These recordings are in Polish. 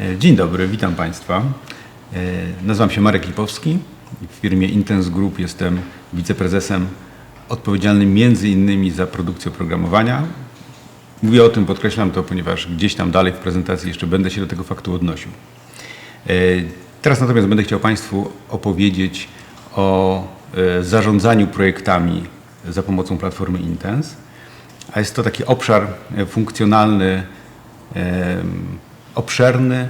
E, Dzień dobry, witam Państwa. E, Nazywam się Marek Lipowski. W firmie Intense Group jestem wiceprezesem odpowiedzialnym między innymi za produkcję oprogramowania. Mówię o tym, podkreślam to, ponieważ gdzieś tam dalej w prezentacji jeszcze będę się do tego faktu odnosił. E, Teraz natomiast będę chciał Państwu opowiedzieć o zarządzaniu projektami za pomocą platformy Intense. A jest to taki obszar funkcjonalny, obszerny, e,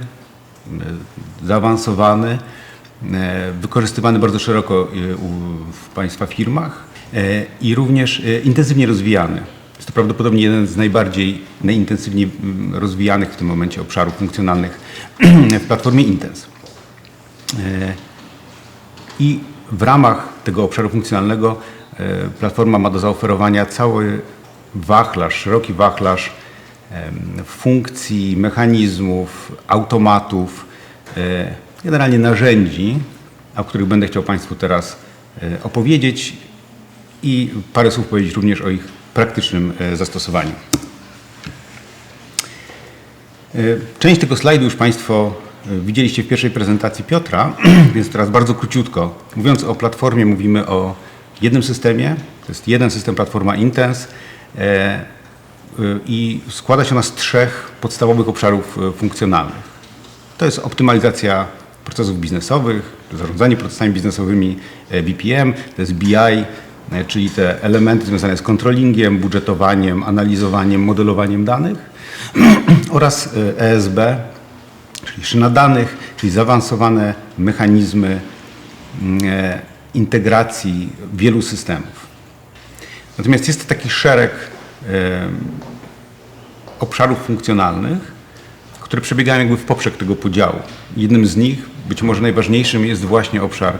zaawansowany, e, wykorzystywany bardzo szeroko e, w Państwa firmach i również intensywnie rozwijany. Jest to prawdopodobnie jeden z najbardziej, najintensywniej mm, rozwijanych w tym momencie obszarów funkcjonalnych w platformie Intens. I w ramach tego obszaru funkcjonalnego platforma ma do zaoferowania cały wachlarz, szeroki wachlarz funkcji, mechanizmów, automatów, e, generalnie narzędzi, o których będę chciał Państwu teraz e, opowiedzieć i parę słów powiedzieć również o ich praktycznym e, zastosowaniu. Część tego slajdu już Państwo widzieliście w pierwszej prezentacji Piotra, więc teraz bardzo króciutko. Mówiąc o platformie, mówimy o jednym systemie. To jest jeden system, platforma Intense e, i składa się ona z trzech podstawowych obszarów e, funkcjonalnych. To jest optymalizacja procesów biznesowych, zarządzanie procesami biznesowymi e, BPM, to jest BI, e, czyli te elementy związane z controllingiem, budżetowaniem, analizowaniem, modelowaniem danych oraz ESB, czyli szyna danych, czyli zaawansowane mechanizmy mm, integracji wielu systemów. Natomiast jest taki szereg obszarów funkcjonalnych, które przebiegają jakby w poprzek tego podziału. Jednym z nich, być może najważniejszym, jest właśnie obszar e,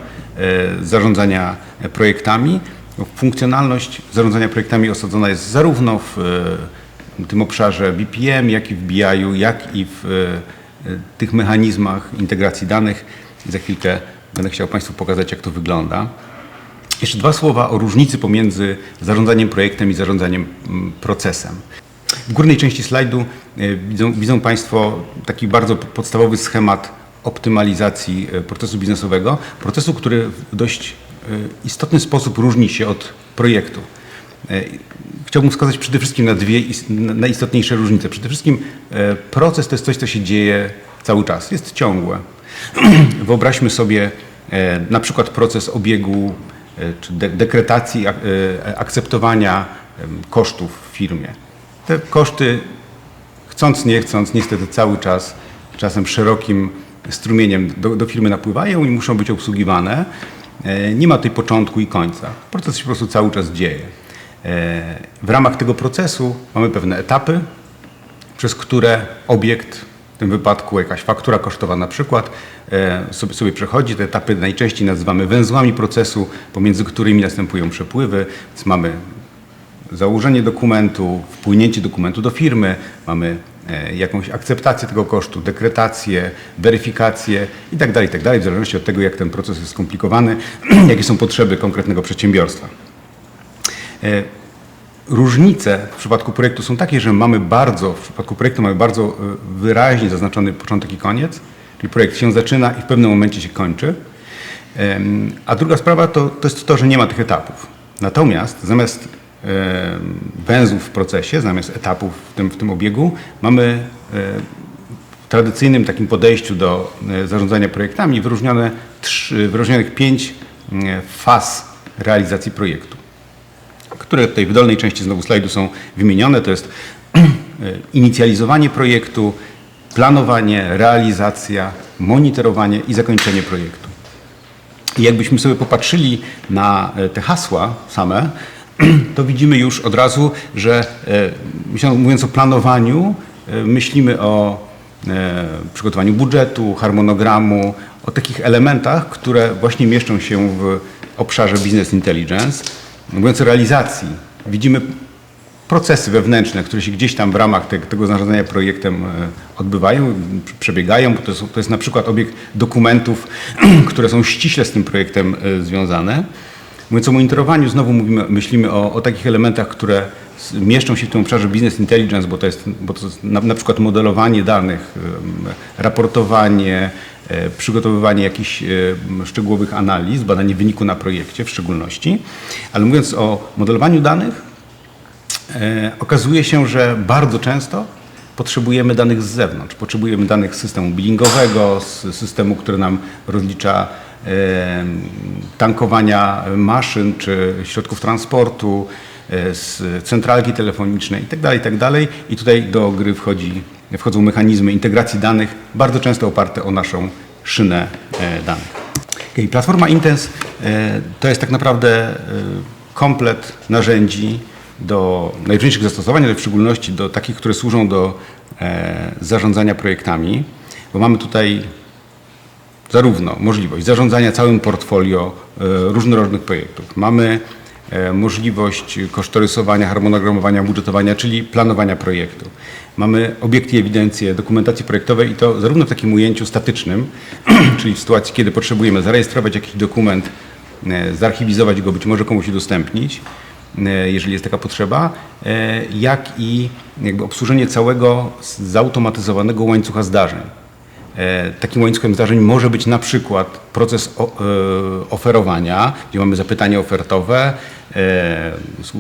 zarządzania projektami. Funkcjonalność zarządzania projektami osadzona jest zarówno w e, tym obszarze BPM, jak i w BI-u, jak i w e, tych mechanizmach integracji danych. Za chwilkę będę chciał Państwu pokazać, jak to wygląda. Jeszcze dwa słowa o różnicy pomiędzy zarządzaniem projektem i zarządzaniem mm, procesem. W górnej części slajdu e, widzą, widzą Państwo taki bardzo podstawowy schemat optymalizacji e, procesu biznesowego, procesu, który w dość e, istotny sposób różni się od projektu. Chciałbym wskazać przede wszystkim na dwie is- na- najistotniejsze różnice. Przede wszystkim proces to jest coś, co się dzieje cały czas, jest ciągłe. Wyobraźmy sobie na przykład proces obiegu czy de- dekretacji, e, akceptowania kosztów w firmie. Te koszty, chcąc nie chcąc, niestety cały czas, czasem szerokim strumieniem do, do firmy napływają i muszą być obsługiwane. E, Nie ma tutaj początku i końca. Proces się po prostu cały czas dzieje. E, W ramach tego procesu mamy pewne etapy, przez które obiekt, w tym wypadku jakaś faktura kosztowa na przykład, e, sobie, sobie przechodzi. Te etapy najczęściej nazywamy węzłami procesu, pomiędzy którymi następują przepływy. Więc mamy założenie dokumentu, wpłynięcie dokumentu do firmy, mamy e, jakąś akceptację tego kosztu, dekretację, weryfikację itd., itd., w zależności od tego, jak ten proces jest skomplikowany, jakie są potrzeby konkretnego przedsiębiorstwa. E, Różnice w przypadku projektu są takie, że mamy bardzo, w przypadku projektu mamy bardzo e, wyraźnie zaznaczony początek i koniec, czyli projekt się zaczyna i w pewnym momencie się kończy. A druga sprawa to, to jest to, że nie ma tych etapów. Natomiast zamiast węzłów w procesie, zamiast etapów w tym, w tym obiegu, mamy e, w tradycyjnym takim podejściu do e, zarządzania projektami wyróżnione trzy, wyróżnionych pięć e, faz realizacji projektu które tutaj w dolnej części znowu slajdu są wymienione. To jest inicjalizowanie projektu, planowanie, realizacja, monitorowanie i zakończenie projektu. I jakbyśmy sobie popatrzyli na e, te hasła same, to widzimy już od razu, że e, mówiąc o planowaniu, e, myślimy o przygotowaniu budżetu, harmonogramu, o takich elementach, które właśnie mieszczą się w obszarze Business Intelligence. Mówiąc o realizacji, widzimy procesy wewnętrzne, które się gdzieś tam w ramach te, tego zarządzania projektem e, odbywają, przebiegają. To jest, to jest na przykład obieg dokumentów, które są ściśle z tym projektem e, związane. Mówiąc o monitorowaniu, znowu mówimy, myślimy o, o takich elementach, które mieszczą się w tym obszarze business intelligence, bo to jest, bo to jest na, na przykład modelowanie danych, raportowanie, e, przygotowywanie jakichś szczegółowych analiz, badanie wyniku na projekcie w szczególności. Ale mówiąc o modelowaniu danych, okazuje się, że bardzo często potrzebujemy danych z zewnątrz. Potrzebujemy danych z systemu billingowego, z systemu, który nam rozlicza e, tankowania maszyn czy środków transportu, e, z centralki telefonicznej itd. itd. I tutaj do gry wchodzi, wchodzą mechanizmy integracji danych, bardzo często oparte o naszą szynę e, danych. Platforma Intens e, to jest tak naprawdę e, komplet narzędzi do najróżniejszych zastosowań, ale w szczególności do takich, które służą do e, zarządzania projektami, bo mamy tutaj zarówno możliwość zarządzania całym portfolio e, różnorodnych projektów. Mamy e, możliwość kosztorysowania, harmonogramowania, budżetowania, czyli planowania projektu. Mamy obiekty i dokumentacji projektowej i to zarówno w takim ujęciu statycznym, czyli w sytuacji, kiedy potrzebujemy zarejestrować jakiś dokument, e, zarchiwizować go, być może komuś udostępnić, jeżeli jest taka potrzeba, e, jak i jakby obsłużenie całego zautomatyzowanego łańcucha zdarzeń. E, Takim łańcuchem zdarzeń może być na przykład proces e, oferowania, gdzie mamy zapytanie ofertowe, e,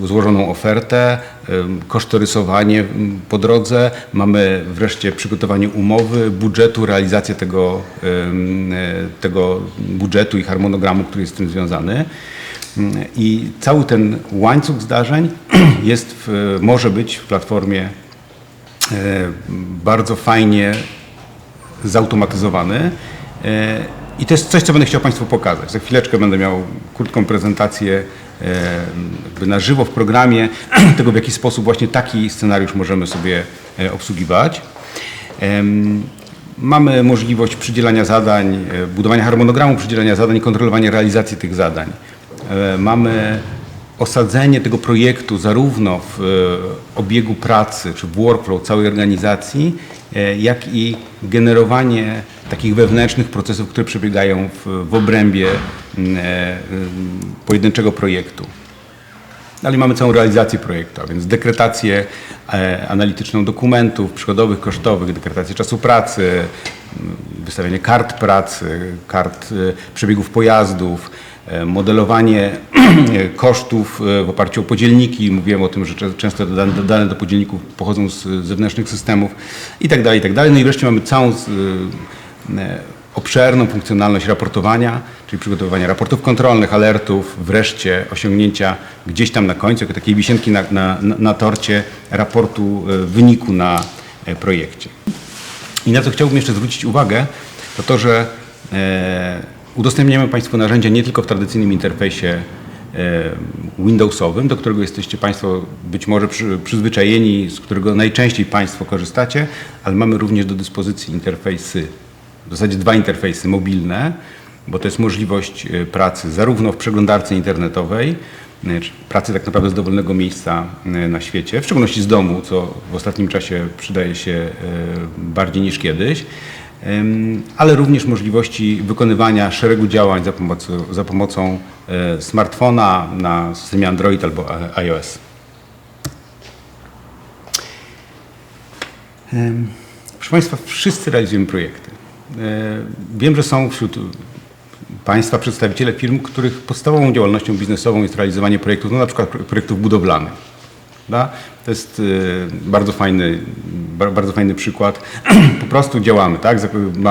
złożoną ofertę, e, kosztorysowanie po drodze, mamy wreszcie przygotowanie umowy, budżetu, realizację tego, e, tego budżetu i harmonogramu, który jest z tym związany. I cały ten łańcuch zdarzeń jest w, może być w platformie e, bardzo fajnie zautomatyzowany. E, I to jest coś, co będę chciał Państwu pokazać. Za chwileczkę będę miał krótką prezentację e, na żywo w programie tego, w jaki sposób właśnie taki scenariusz możemy sobie obsługiwać. Mamy możliwość przydzielania zadań, budowania harmonogramu przydzielania zadań i kontrolowania realizacji tych zadań. E, Mamy osadzenie tego projektu zarówno w e, obiegu pracy czy w workflow całej organizacji, e, jak i generowanie takich wewnętrznych procesów, które przebiegają w, w obrębie pojedynczego projektu. Ale mamy całą realizację projektu, a więc dekretację analityczną dokumentów przychodowych, kosztowych, dekretację czasu pracy, m, wystawianie kart pracy, kart przebiegów pojazdów, modelowanie e, kosztów e, w oparciu o podzielniki. Mówiłem o tym, że często dane, do podzielników pochodzą z zewnętrznych systemów i tak dalej, i tak. No i wreszcie mamy całą e, obszerną funkcjonalność raportowania, czyli przygotowywania raportów kontrolnych, alertów, wreszcie osiągnięcia gdzieś tam na końcu, jako takiej wisienki na, na, na- torcie raportu wyniku na projekcie. I na co chciałbym jeszcze zwrócić uwagę, to to, że e, udostępniamy Państwu narzędzia nie tylko w tradycyjnym interfejsie e, Windowsowym, do którego jesteście Państwo być może przy, przyzwyczajeni, z którego najczęściej Państwo korzystacie, ale mamy również do dyspozycji interfejsy, w zasadzie dwa interfejsy mobilne, bo to jest możliwość e, pracy zarówno w przeglądarce internetowej, e, pracy tak naprawdę z dowolnego miejsca na świecie, w szczególności z domu, co w ostatnim czasie przydaje się bardziej niż kiedyś, ale również możliwości wykonywania szeregu działań za pomocą, za pomocą e, smartfona na systemie Android albo e, iOS. Proszę Państwa, wszyscy realizujemy projekty. E, Wiem, że są wśród Państwa przedstawiciele firm, których podstawową działalnością biznesową jest realizowanie projektów, no na przykład pro- projektów budowlanych. Prawda? To jest e, bardzo fajny, ba- bardzo fajny przykład. Po prostu działamy, tak?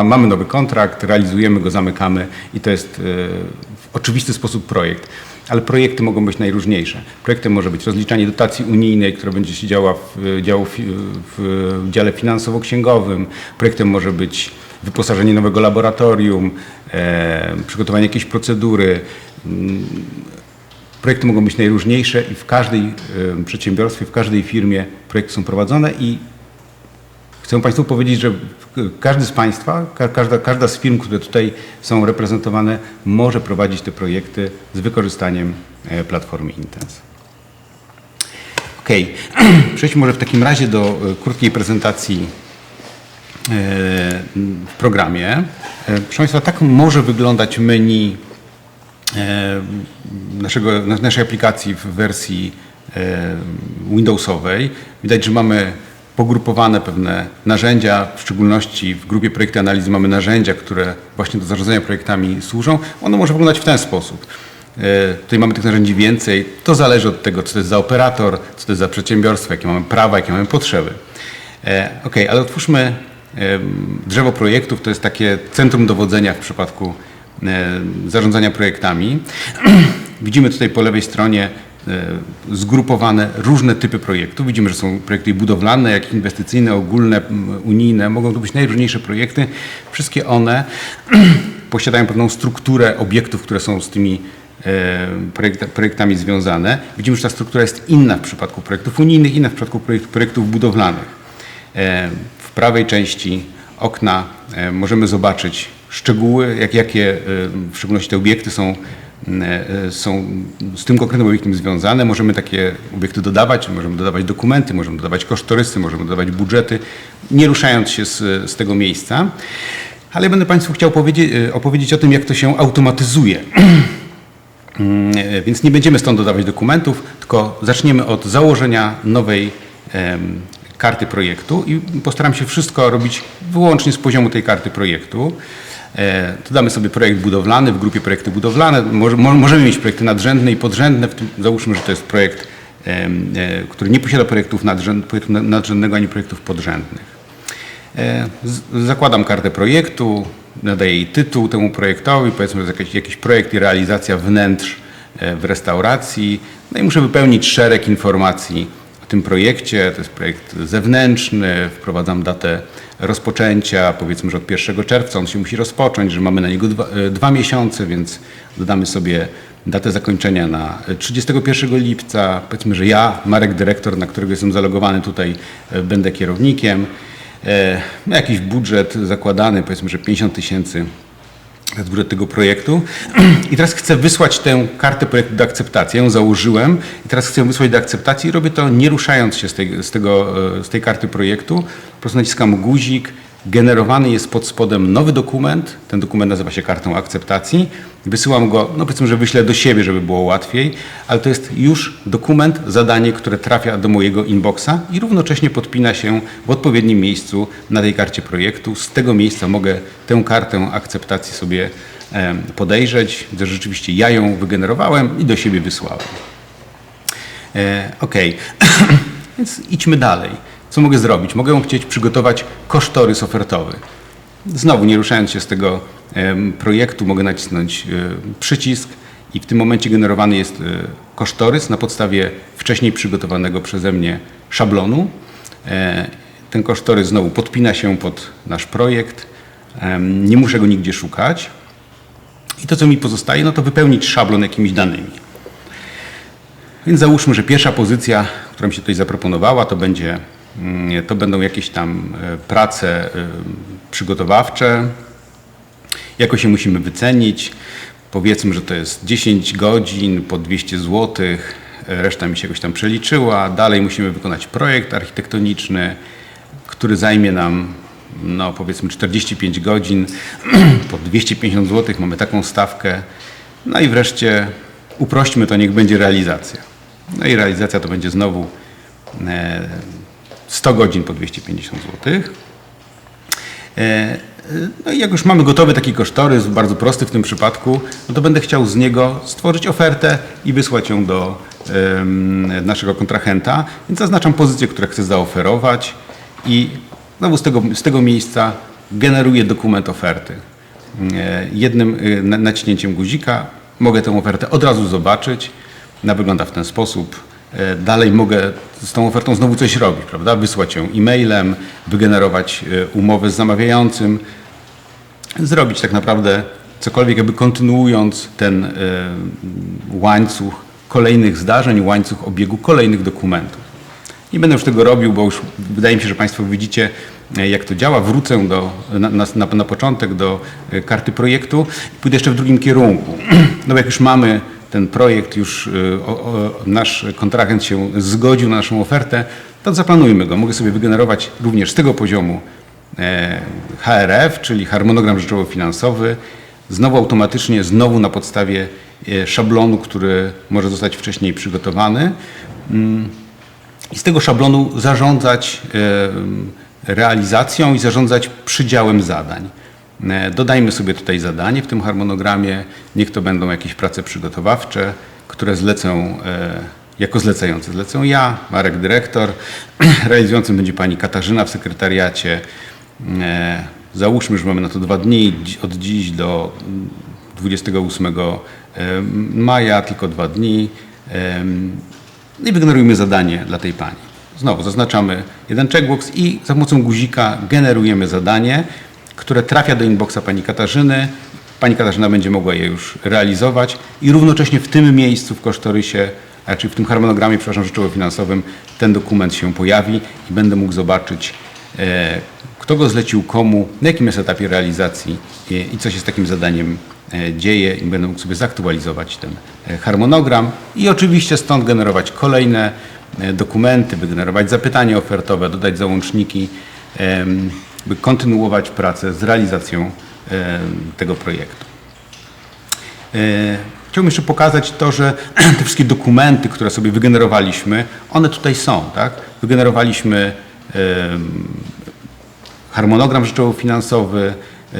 Mamy nowy kontrakt, realizujemy go, zamykamy i to jest e, w oczywisty sposób projekt. Ale projekty mogą być najróżniejsze. Projektem może być rozliczanie dotacji unijnej, która będzie się działa w, działo fi- w dziale finansowo-księgowym. Projektem może być wyposażenie nowego laboratorium, e, przygotowanie jakiejś procedury. Projekty mogą być najróżniejsze i w każdej e, przedsiębiorstwie, w każdej firmie projekty są prowadzone i chcę Państwu powiedzieć, że każdy z Państwa, ka- każda, każda z firm, które tutaj są reprezentowane, może prowadzić te projekty z wykorzystaniem e, platformy Intens. Ok, przejdźmy może w takim razie do e, krótkiej prezentacji w programie. Proszę Państwa, tak może wyglądać menu naszego, na- naszej aplikacji w wersji e, Windowsowej. Widać, że mamy pogrupowane pewne narzędzia, w szczególności w grupie projekty analizy mamy narzędzia, które właśnie do zarządzania projektami służą. Ono może wyglądać w ten sposób. E, Tutaj mamy tych narzędzi więcej. To zależy od tego, co to jest za operator, co to jest za przedsiębiorstwo, jakie mamy prawa, jakie mamy potrzeby. E, Ok, ale otwórzmy drzewo projektów. To jest takie centrum dowodzenia w przypadku e, zarządzania projektami. Widzimy tutaj po lewej stronie e, zgrupowane różne typy projektów. Widzimy, że są projekty budowlane, jak i inwestycyjne, ogólne, unijne. Mogą to być najróżniejsze projekty. Wszystkie one posiadają pewną strukturę obiektów, które są z tymi e, projekta- projektami związane. Widzimy, że ta struktura jest inna w przypadku projektów unijnych, inna w przypadku projekt- projektów budowlanych. E, W prawej części okna e, możemy zobaczyć szczegóły, jak, jakie e, w szczególności te obiekty są, m, e, są z tym konkretnym obiektem związane. Możemy takie obiekty dodawać, możemy dodawać dokumenty, możemy dodawać kosztorysy, możemy dodawać budżety, nie ruszając się z, z tego miejsca. Ale będę Państwu chciał powiedzieć, e, opowiedzieć o tym, jak to się automatyzuje. E, Więc nie będziemy stąd dodawać dokumentów, tylko zaczniemy od założenia nowej karty projektu i postaram się wszystko robić wyłącznie z poziomu tej karty projektu. E, Dodamy sobie projekt budowlany w grupie projekty budowlane. Może, mo- możemy mieć projekty nadrzędne i podrzędne. Załóżmy, że to jest projekt, e, który nie posiada projektów projektu na- nadrzędnego ani projektów podrzędnych. E, Zakładam kartę projektu, nadaję jej tytuł temu projektowi, powiedzmy, że jest jakiś, jakiś projekt i realizacja wnętrz w restauracji. No i muszę wypełnić szereg informacji o tym projekcie. To jest projekt zewnętrzny, wprowadzam datę rozpoczęcia, powiedzmy, że od 1 czerwca on się musi rozpocząć, że mamy na niego dwa, e, dwa miesiące, więc dodamy sobie datę zakończenia na 31 lipca. Powiedzmy, że ja, Marek Dyrektor, na którego jestem zalogowany tutaj, e, będę kierownikiem. E, jakiś budżet zakładany, powiedzmy, że 50 tysięcy jest budżet tego projektu. I teraz chcę wysłać tę kartę projektu do akceptacji. Ja ją założyłem i teraz chcę ją wysłać do akceptacji i robię to nie ruszając się z tej, z tego, e, z tej karty projektu. Po prostu naciskam guzik, generowany jest pod spodem nowy dokument. Ten dokument nazywa się kartą akceptacji. Wysyłam go, no powiedzmy, że wyślę do siebie, żeby było łatwiej, ale to jest już dokument, zadanie, które trafia do mojego inboxa i równocześnie podpina się w odpowiednim miejscu na tej karcie projektu. Z tego miejsca mogę tę kartę akceptacji sobie podejrzeć, że rzeczywiście ja ją wygenerowałem i do siebie wysłałem. E, OK, więc idźmy dalej. Co mogę zrobić? Mogę chcieć przygotować kosztorys ofertowy. Znowu, nie ruszając się z tego projektu, mogę nacisnąć e, przycisk i w tym momencie generowany jest e, kosztorys na podstawie wcześniej przygotowanego przeze mnie szablonu. E, Ten kosztorys znowu podpina się pod nasz projekt. Nie muszę go nigdzie szukać. I to, co mi pozostaje, no to wypełnić szablon jakimiś danymi. Więc załóżmy, że pierwsza pozycja, która mi się tutaj zaproponowała, to, będzie, to będą jakieś tam e, prace e, przygotowawcze. Jakoś się musimy wycenić. Powiedzmy, że to jest 10 godzin po 200 zł. Reszta mi się jakoś tam przeliczyła. Dalej musimy wykonać projekt architektoniczny, który zajmie nam no powiedzmy 45 godzin po 250 zł. Mamy taką stawkę. No i wreszcie uprośćmy to, niech będzie realizacja. No i realizacja to będzie znowu e, 100 godzin po 250 zł. E, No i jak już mamy gotowy taki kosztorys, bardzo prosty w tym przypadku, no to będę chciał z niego stworzyć ofertę i wysłać ją do naszego kontrahenta. Więc zaznaczam pozycję, którą chcę zaoferować i znowu z tego, z tego miejsca generuję dokument oferty. E, Jednym e, na- naciśnięciem guzika mogę tę ofertę od razu zobaczyć. Wygląda w ten sposób. E, Dalej mogę z tą ofertą znowu coś robić, prawda? Wysłać ją e-mailem, wygenerować e, umowę z zamawiającym, zrobić tak naprawdę cokolwiek, jakby kontynuując ten e, łańcuch kolejnych zdarzeń, łańcuch obiegu kolejnych dokumentów. Nie będę już tego robił, bo już wydaje mi się, że Państwo widzicie, jak to działa. Wrócę do, na, na, na, początek do karty projektu i pójdę jeszcze w drugim kierunku. No jak już mamy ten projekt, już e, o, o, nasz kontrahent się zgodził na naszą ofertę, to zaplanujmy go. Mogę sobie wygenerować również z tego poziomu e, HRF, czyli harmonogram rzeczowo-finansowy, znowu automatycznie, znowu na podstawie e, szablonu, który może zostać wcześniej przygotowany. i z tego szablonu zarządzać e, realizacją i zarządzać przydziałem zadań. E, Dodajmy sobie tutaj zadanie w tym harmonogramie. Niech to będą jakieś prace przygotowawcze, które zlecę e, jako zlecający. Zlecę ja, Marek dyrektor. Realizującym będzie pani Katarzyna w sekretariacie. E, Załóżmy, że mamy na to dwa dni, od dziś do mm, 28 e, maja, tylko dwa dni. Em, i wygenerujmy zadanie dla tej pani. Znowu zaznaczamy jeden checkbox i za pomocą guzika generujemy zadanie, które trafia do inboxa pani Katarzyny. Pani Katarzyna będzie mogła je już realizować i równocześnie w tym miejscu w kosztorysie, a czyli w tym harmonogramie, przepraszam, rzeczowo-finansowym ten dokument się pojawi i będę mógł zobaczyć, e, kto go zlecił komu, na jakim jest etapie realizacji i, i co się z takim zadaniem e, dzieje i będę mógł sobie zaktualizować ten e, harmonogram i oczywiście stąd generować kolejne e, dokumenty, by generować zapytania ofertowe, dodać załączniki, by kontynuować pracę z realizacją em, tego projektu. E, Chciałbym jeszcze pokazać to, że te wszystkie dokumenty, które sobie wygenerowaliśmy, one tutaj są. Tak? Wygenerowaliśmy harmonogram rzeczowo-finansowy e,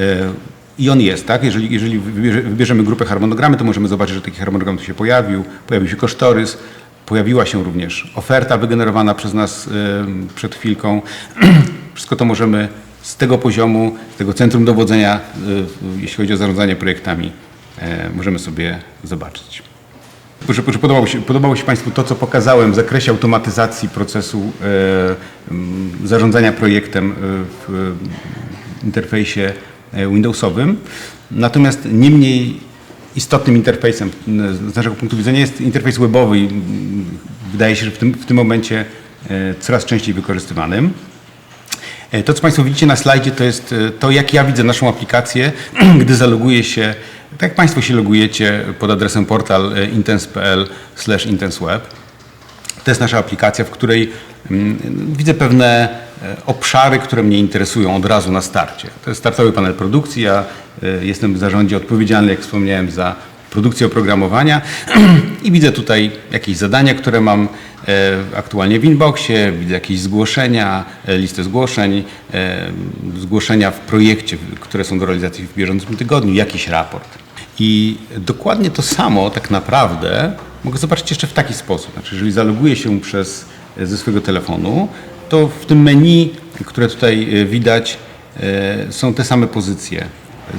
i on jest, tak? Jeżeli, jeżeli wybierze- wybierzemy grupę harmonogramy, to możemy zobaczyć, że taki harmonogram tu się pojawił, pojawił się kosztorys, pojawiła się również oferta wygenerowana przez nas e, przed chwilką. Wszystko to możemy z tego poziomu, z tego centrum dowodzenia, e, jeśli chodzi o zarządzanie projektami, e, możemy sobie zobaczyć. Proszę, proszę podobało, się, podobało się Państwu to, co pokazałem w zakresie automatyzacji procesu e, zarządzania projektem e, w interfejsie Windowsowym. Natomiast nie mniej istotnym interfejsem z naszego punktu widzenia jest interfejs webowy wydaje się, że w tym, w tym momencie coraz częściej wykorzystywanym. E, To, co Państwo widzicie na slajdzie, to jest e, to, jak ja widzę naszą aplikację, gdy zaloguję się, tak jak Państwo się logujecie pod adresem portal e, intense.pl intenseweb. To jest nasza aplikacja, w której mm, widzę pewne obszary, które mnie interesują od razu na starcie. To jest startowy panel produkcji. Ja jestem w zarządzie odpowiedzialny, jak wspomniałem, za produkcję oprogramowania i widzę tutaj jakieś zadania, które mam aktualnie w inboxie, widzę jakieś zgłoszenia, e, listę zgłoszeń, e, zgłoszenia w projekcie, które są do realizacji w bieżącym tygodniu, jakiś raport. I dokładnie to samo tak naprawdę mogę zobaczyć jeszcze w taki sposób. Znaczy, jeżeli zaloguję się przez, ze swojego telefonu, to w tym menu, które tutaj e, widać, e, są te same pozycje.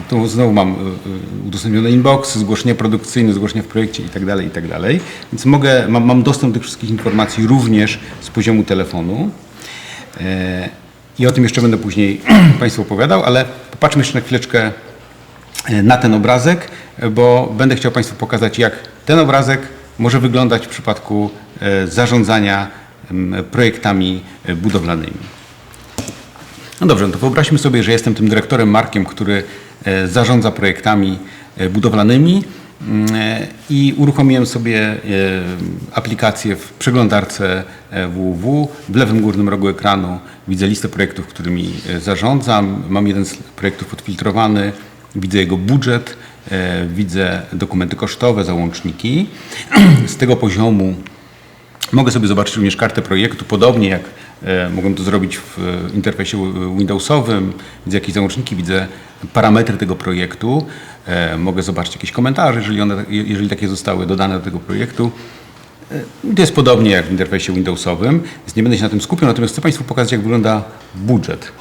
Tu znowu mam e, e, udostępnione inboxy, zgłoszenia produkcyjne, zgłoszenia w projekcie itd. itd. Więc mogę, mam, mam dostęp do tych wszystkich informacji również z poziomu telefonu. E, I o tym jeszcze będę później Państwu opowiadał, ale popatrzmy jeszcze na chwileczkę na ten obrazek, bo będę chciał Państwu pokazać, jak ten obrazek może wyglądać w przypadku zarządzania projektami budowlanymi. No dobrze, no to wyobraźmy sobie, że jestem tym dyrektorem Markiem, który zarządza projektami e, budowlanymi mm, e, i uruchomiłem sobie e, aplikację w przeglądarce e, www. W lewym górnym rogu ekranu widzę listę projektów, którymi e, zarządzam. Mam jeden z projektów odfiltrowany, widzę jego budżet, e, widzę dokumenty kosztowe, załączniki. Z tego poziomu Mogę sobie zobaczyć również kartę projektu, podobnie jak e, mogłem to zrobić w e, interfejsie wi- Windowsowym. Widzę jakieś załączniki, widzę parametry tego projektu. E, mogę zobaczyć jakieś komentarze, jeżeli, one, je- jeżeli takie zostały dodane do tego projektu. E, To jest podobnie jak w interfejsie Windowsowym, więc nie będę się na tym skupiał, natomiast chcę Państwu pokazać, jak wygląda budżet.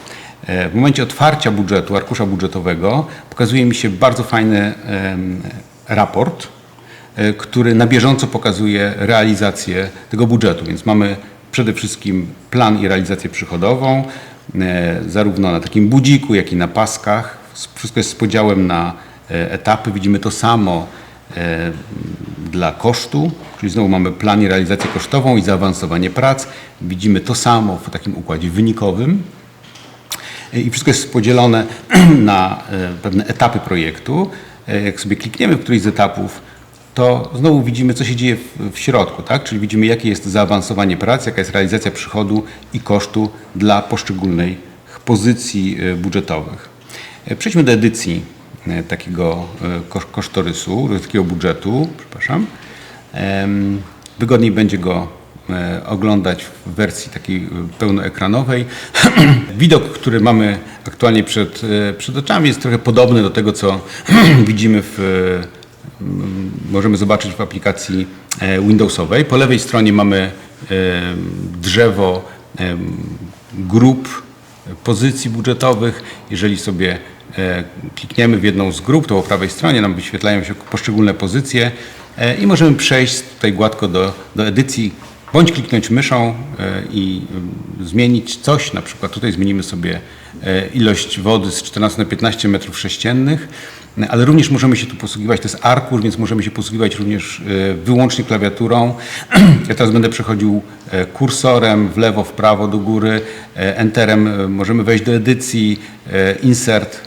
E, W momencie otwarcia budżetu, arkusza budżetowego, pokazuje mi się bardzo fajny raport, e, który na bieżąco pokazuje realizację tego budżetu. Więc mamy przede wszystkim plan i realizację przychodową, e, zarówno na takim budziku, jak i na paskach. Wszystko jest z podziałem na e, etapy. Widzimy to samo e, dla kosztu, czyli znowu mamy plan i realizację kosztową i zaawansowanie prac. Widzimy to samo w takim układzie wynikowym. I wszystko jest podzielone na e, pewne etapy projektu. E, Jak sobie klikniemy w któryś z etapów, to znowu widzimy, co się dzieje w, w środku, tak? Czyli widzimy, jakie jest zaawansowanie prac, jaka jest realizacja przychodu i kosztu dla poszczególnych pozycji e, budżetowych. E, Przejdźmy do edycji e, takiego kosz- kosztorysu, takiego budżetu, przepraszam. Wygodniej będzie go oglądać w wersji takiej pełnoekranowej. Widok, który mamy aktualnie przed, przed oczami jest trochę podobny do tego, co widzimy w możemy zobaczyć w aplikacji e, Windowsowej. Po lewej stronie mamy e, drzewo e, grup pozycji budżetowych. Jeżeli sobie klikniemy w jedną z grup, to po prawej stronie nam wyświetlają się poszczególne pozycje i możemy przejść tutaj gładko do, do edycji, bądź kliknąć myszą i mm, zmienić coś. Na przykład tutaj zmienimy sobie ilość wody z 14 na 15 metrów sześciennych, ale również możemy się tu posługiwać, to jest arkusz, więc możemy się posługiwać również e, wyłącznie klawiaturą. Ja teraz będę przechodził e, kursorem w lewo, w prawo, do góry, e, enterem e, możemy wejść do edycji, e, insert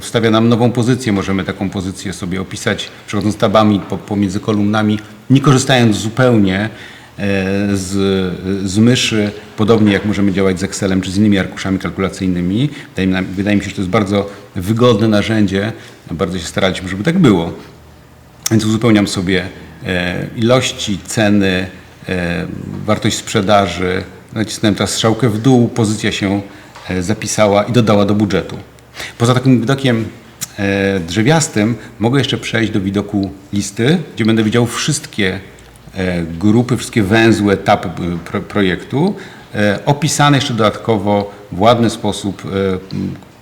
wstawia nam nową pozycję, możemy taką pozycję sobie opisać, przechodząc tabami po- pomiędzy kolumnami, nie korzystając zupełnie e, z, z myszy, podobnie jak możemy działać z Excelem czy z innymi arkuszami kalkulacyjnymi. Wydaje mi, się, że to jest bardzo wygodne narzędzie. Bardzo się staraliśmy, żeby tak było. Więc uzupełniam sobie e, ilości, ceny, e, wartość sprzedaży. Nacisnąłem teraz strzałkę w dół, pozycja się e, zapisała i dodała do budżetu. Poza takim widokiem e, drzewiastym mogę jeszcze przejść do widoku listy, gdzie będę widział wszystkie e, grupy, wszystkie węzłe, etapy e, pro, projektu, e, opisane jeszcze dodatkowo w ładny sposób e,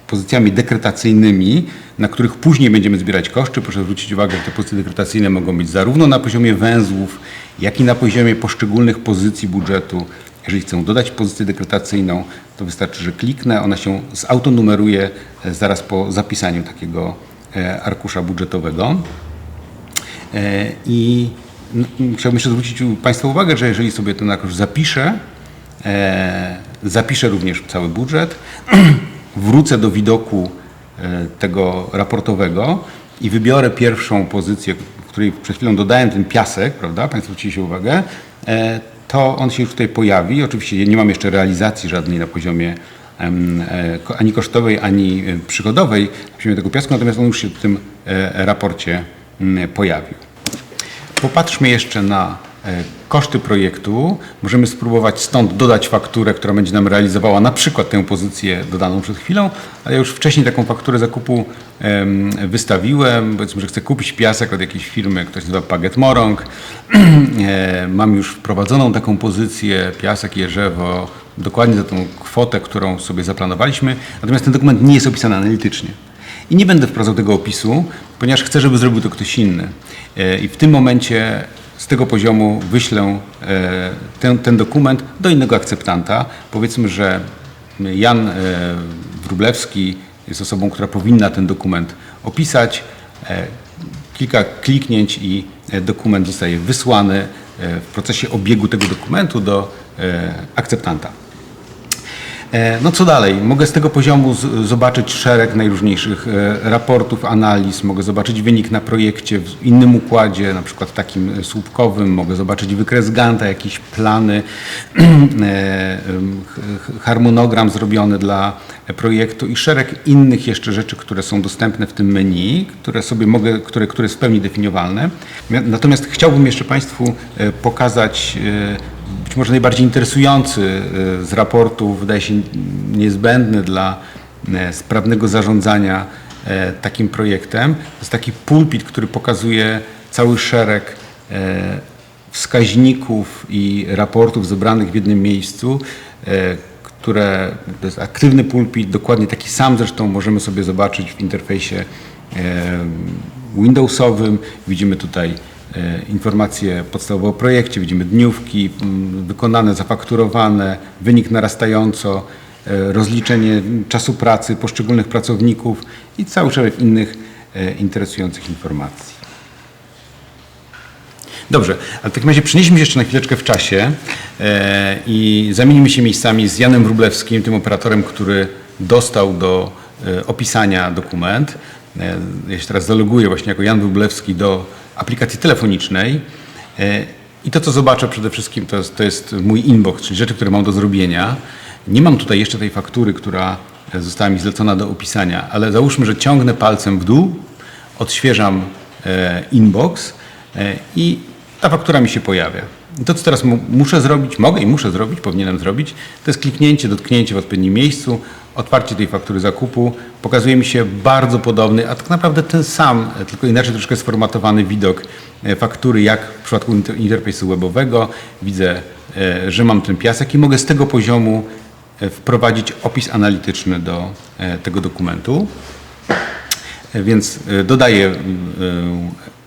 pozycjami dekretacyjnymi, na których później będziemy zbierać koszty. Proszę zwrócić uwagę, że te pozycje dekretacyjne mogą być zarówno na poziomie węzłów, jak i na poziomie poszczególnych pozycji budżetu. Jeżeli chcę dodać pozycję dekretacyjną, to wystarczy, że kliknę, ona się zautonumeruje e, zaraz po zapisaniu takiego e, arkusza budżetowego. E, I chciałbym jeszcze zwrócić Państwa uwagę, że jeżeli sobie ten arkusz zapiszę, e, zapiszę również cały budżet, wrócę do widoku e, tego raportowego i wybiorę pierwszą pozycję, której przed chwilą dodałem ten piasek, prawda? Państwo zwróciliście uwagę, e, to on się już tutaj pojawi. Oczywiście nie mam jeszcze realizacji żadnej na poziomie ani kosztowej, ani przychodowej na poziomie tego piasku, natomiast on już się w tym raporcie mm, pojawił. Popatrzmy jeszcze na e, koszty projektu. Możemy spróbować stąd dodać fakturę, która będzie nam realizowała na przykład tę pozycję dodaną przed chwilą, ale ja już wcześniej taką fakturę zakupu em, wystawiłem. Powiedzmy, że chcę kupić piasek od jakiejś firmy, ktoś nazywa Paget Morong. E, Mam już wprowadzoną taką pozycję, piasek, jeżewo, dokładnie za tą kwotę, którą sobie zaplanowaliśmy. Natomiast ten dokument nie jest opisany analitycznie. I nie będę wprowadzał tego opisu, ponieważ chcę, żeby zrobił to ktoś inny. E, I w tym momencie z tego poziomu wyślę e, ten, ten dokument do innego akceptanta. Powiedzmy, że Jan e, Wróblewski jest osobą, która powinna ten dokument opisać. Kilka kliknięć i dokument zostaje wysłany w procesie obiegu tego dokumentu do akceptanta. E, No co dalej? Mogę z tego poziomu z, zobaczyć szereg najróżniejszych e, raportów, analiz, mogę zobaczyć wynik na projekcie w innym układzie, na przykład takim e, słupkowym, mogę zobaczyć wykres Ganta, jakieś plany, harmonogram zrobiony dla projektu i szereg innych jeszcze rzeczy, które są dostępne w tym menu, które sobie mogę, które, które jest w pełni definiowalne. Mia- Natomiast chciałbym jeszcze Państwu pokazać być może najbardziej interesujący e, z raportu, wydaje się niezbędny dla e, sprawnego zarządzania e, takim projektem. To jest taki pulpit, który pokazuje cały szereg wskaźników i raportów zebranych w jednym miejscu, które to jest aktywny pulpit, dokładnie taki sam zresztą możemy sobie zobaczyć w interfejsie Windowsowym. Widzimy tutaj informacje podstawowe o projekcie, widzimy dniówki wykonane, zafakturowane, wynik narastająco, e, rozliczenie czasu pracy poszczególnych pracowników i cały szereg innych e, interesujących informacji. Dobrze, ale w takim razie przenieśmy się jeszcze na chwileczkę w czasie e, i zamienimy się miejscami z Janem Wróblewskim, tym operatorem, który dostał do e, opisania dokument. E, ja się teraz zaloguję właśnie jako Jan Wróblewski do aplikacji telefonicznej e, i to, co zobaczę przede wszystkim, to jest, to jest mój inbox, czyli rzeczy, które mam do zrobienia. Nie mam tutaj jeszcze tej faktury, która została mi zlecona do opisania, ale załóżmy, że ciągnę palcem w dół, odświeżam e, inbox e, i ta faktura mi się pojawia. To, co teraz mu- muszę zrobić, mogę i muszę zrobić, powinienem zrobić, to jest kliknięcie, dotknięcie w odpowiednim miejscu, otwarcie tej faktury zakupu. Pokazuje mi się bardzo podobny, a tak naprawdę ten sam, tylko inaczej troszkę sformatowany widok e, faktury, jak w przypadku inter- interfejsu webowego. Widzę, e, że mam ten piasek i mogę z tego poziomu e, wprowadzić opis analityczny do tego dokumentu. Więc dodaję,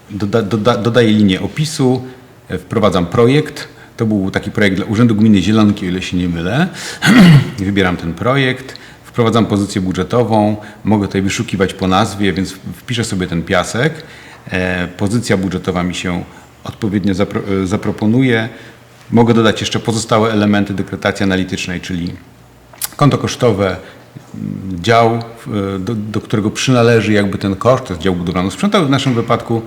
doda, doda, dodaję linię opisu, wprowadzam projekt. To był taki projekt dla Urzędu Gminy Zielonki, o ile się nie mylę. Wybieram ten projekt, wprowadzam pozycję budżetową, mogę tutaj wyszukiwać po nazwie, więc wpiszę sobie ten piasek. E, Pozycja budżetowa mi się odpowiednio e, zaproponuje. Mogę dodać jeszcze pozostałe elementy dekretacji analitycznej, czyli konto kosztowe, mm, dział, do, do którego przynależy jakby ten koszt, to jest dział budowlano-sprzętowy w naszym wypadku.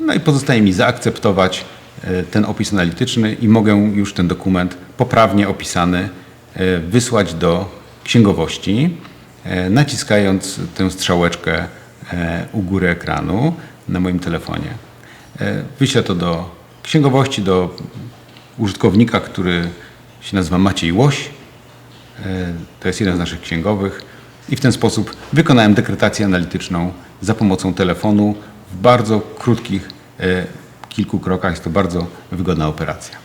No i pozostaje mi zaakceptować e, ten opis analityczny i mogę już ten dokument poprawnie opisany e, wysłać do księgowości, e, naciskając tę strzałeczkę u góry ekranu na moim telefonie. Wyślę to do księgowości, do użytkownika, który się nazywa Maciej Łoś. To jest jeden z naszych księgowych. I w ten sposób wykonałem dekretację analityczną za pomocą telefonu w bardzo krótkich e, kilku krokach. Jest to bardzo wygodna operacja.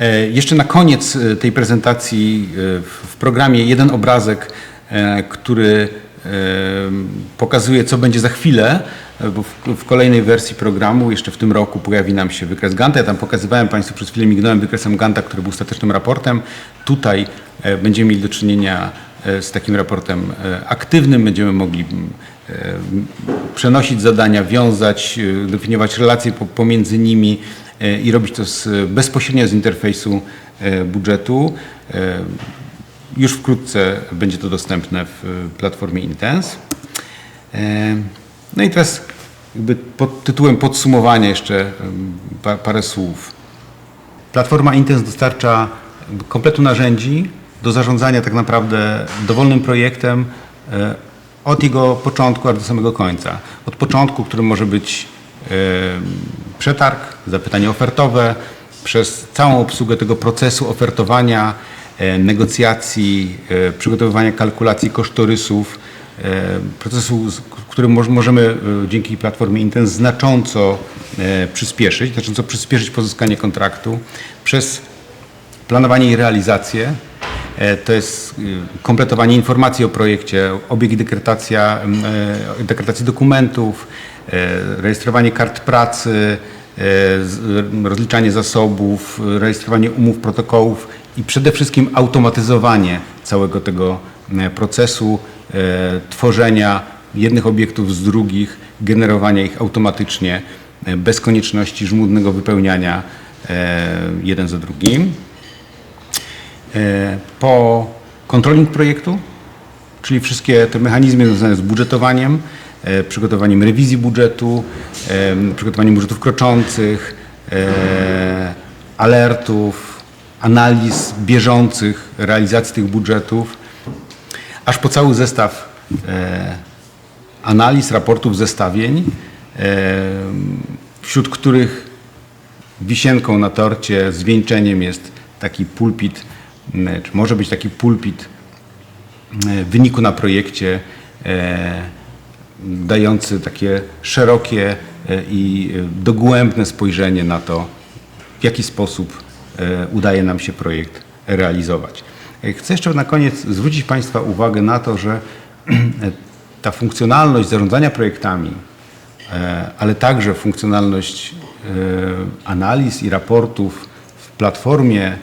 E, Jeszcze na koniec e, tej prezentacji w programie jeden obrazek, który pokazuje, co będzie za chwilę, bo w, kolejnej wersji programu, jeszcze w tym roku, pojawi nam się wykres Ganta. Ja tam pokazywałem Państwu, przez chwilę mignąłem wykresem Ganta, który był statycznym raportem. Tutaj będziemy mieli do czynienia z takim raportem aktywnym. Będziemy mogli przenosić zadania, wiązać, e, definiować relacje po- pomiędzy nimi e, i robić to z, bezpośrednio z interfejsu e, budżetu. E, Już wkrótce będzie to dostępne w e, platformie Intense. E, No i teraz jakby pod tytułem podsumowania jeszcze parę słów. Platforma Intense dostarcza kompletu narzędzi do zarządzania tak naprawdę dowolnym projektem e, od jego początku aż do samego końca. Od początku, którym może być e, przetarg, zapytanie ofertowe, przez całą obsługę tego procesu ofertowania, e, negocjacji, e, przygotowywania kalkulacji kosztorysów, e, procesu, który moż- możemy e, dzięki platformie Intense znacząco e, przyspieszyć, znacząco przyspieszyć pozyskanie kontraktu przez planowanie i realizację. E, To jest y, kompletowanie informacji o projekcie, obieg dekretacja, e, dekretacji dokumentów, e, rejestrowanie kart pracy, rozliczanie zasobów, rejestrowanie umów, protokołów i przede wszystkim automatyzowanie całego tego procesu tworzenia jednych obiektów z drugich, generowania ich automatycznie, bez konieczności żmudnego wypełniania jeden za drugim. E, Po controlling projektu, czyli wszystkie te mechanizmy związane z budżetowaniem, e, przygotowaniem rewizji budżetu, przygotowaniem budżetów kroczących, e, alertów, analiz bieżących realizacji tych budżetów, aż po cały zestaw analiz, raportów, zestawień, wśród których wisienką na torcie, zwieńczeniem jest taki pulpit, czy może być taki pulpit e, wyniku na projekcie, e, dający takie szerokie e, i dogłębne spojrzenie na to, w jaki sposób udaje nam się projekt realizować. Chcę jeszcze na koniec zwrócić Państwa uwagę na to, że ta funkcjonalność zarządzania projektami, ale także funkcjonalność analiz i raportów w platformie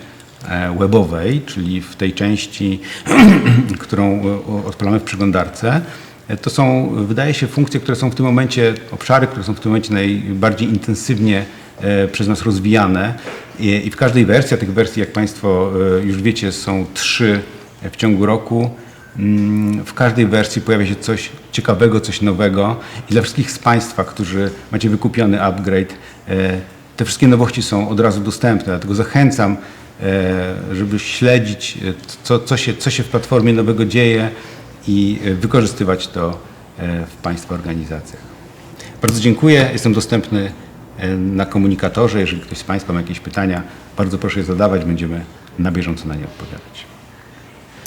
webowej, czyli w tej części, którą e, odpalamy w przeglądarce, e, to są, wydaje się, funkcje, które są w tym momencie, obszary, które są w tym momencie najbardziej intensywnie e, przez nas rozwijane. I w każdej wersji, a tych wersji, jak Państwo e, już wiecie, są trzy w ciągu roku, Mm, W każdej wersji pojawia się coś ciekawego, coś nowego. I dla wszystkich z Państwa, którzy macie wykupiony upgrade, e, te wszystkie nowości są od razu dostępne, dlatego zachęcam, e, żeby śledzić, e, co, co, się, co się w platformie nowego dzieje i e, wykorzystywać to e, w Państwa organizacjach. Bardzo dziękuję, jestem dostępny e, na komunikatorze. Jeżeli ktoś z Państwa ma jakieś pytania, bardzo proszę je zadawać, będziemy na bieżąco na nie odpowiadać.